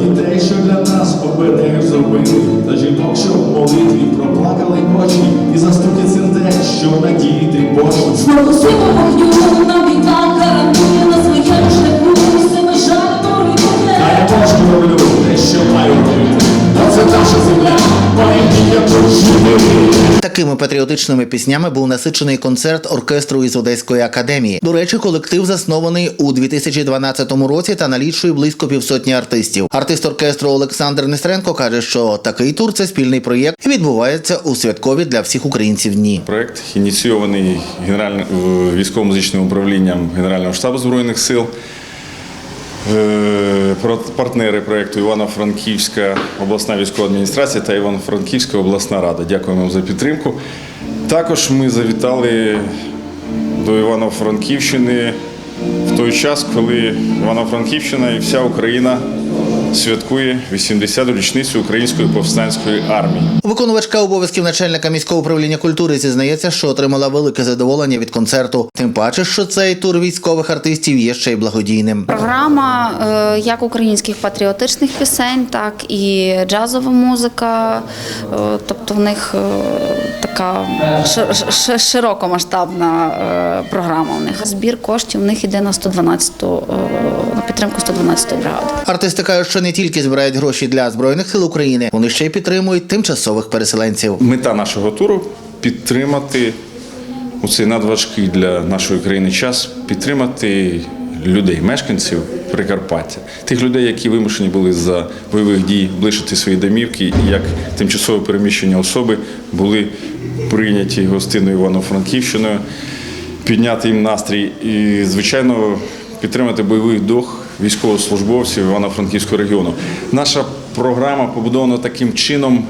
дітей, що для нас обереги зробили, та жінок, що в молитві проплакали очі, і заступиться те, що надіяти Божу. Сила вогню, нам війна Такими патріотичними піснями був насичений концерт оркестру із Одеської академії. До речі, колектив заснований у 2012 році та налічує близько півсотні артистів. Артист оркестру Олександр Нестренко каже, що такий тур це спільний проєкт і відбувається у святкові для всіх українців дні. Проект ініційований генеральним е, військово-музичним управлінням Генерального штабу Збройних сил. Е, Партнери проєкту Івано-Франківська обласна військова адміністрація та Івано-Франківська обласна рада. Дякуємо за підтримку. Також ми завітали до Івано-Франківщини в той час, коли Івано-Франківщина і вся Україна святкує 80-ту річницю Української повстанської армії. Виконувачка обов'язків начальника міського управління культури зізнається, що отримала велике задоволення від концерту. Тим паче, що цей тур військових артистів є ще й благодійним. Програма е, як українських патріотичних пісень, так і джазова музика. Е, Тобто в них е, така ши- ши- широкомасштабна програма. У них збір коштів у них іде на 112-ту, е, на підтримку 112-ї бригади. Артисти кажуть, що не тільки збирають гроші для збройних сил України, вони ще й підтримують тимчасових переселенців. Мета нашого туру підтримати у цей надважкий для нашої країни час, підтримати людей, мешканців Прикарпаття, тих людей, які вимушені були за бойових дій блишити свої домівки, і як тимчасово переміщені особи були прийняті гостиною Івано-Франківщиною, підняти їм настрій і, звичайно, підтримати бойовий дух військовослужбовців Івано-Франківського регіону. Наша програма побудована таким чином,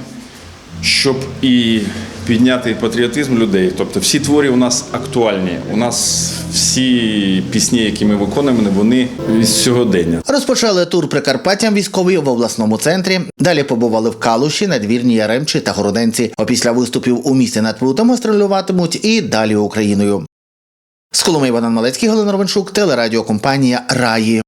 щоб і підняти патріотизм людей. Тобто всі творі у нас актуальні. У нас всі пісні, які ми виконуємо, вони із сьогодення. Розпочали тур Прикарпаттям військові в обласному центрі. Далі побували в Калуші, Надвірні, Яремчі та Городенці. Опісля виступів у місті над Прутом стрілюватимуть і далі Україною. З Коломи Іван Малецький, Галина Романчук, телерадіокомпанія Раї.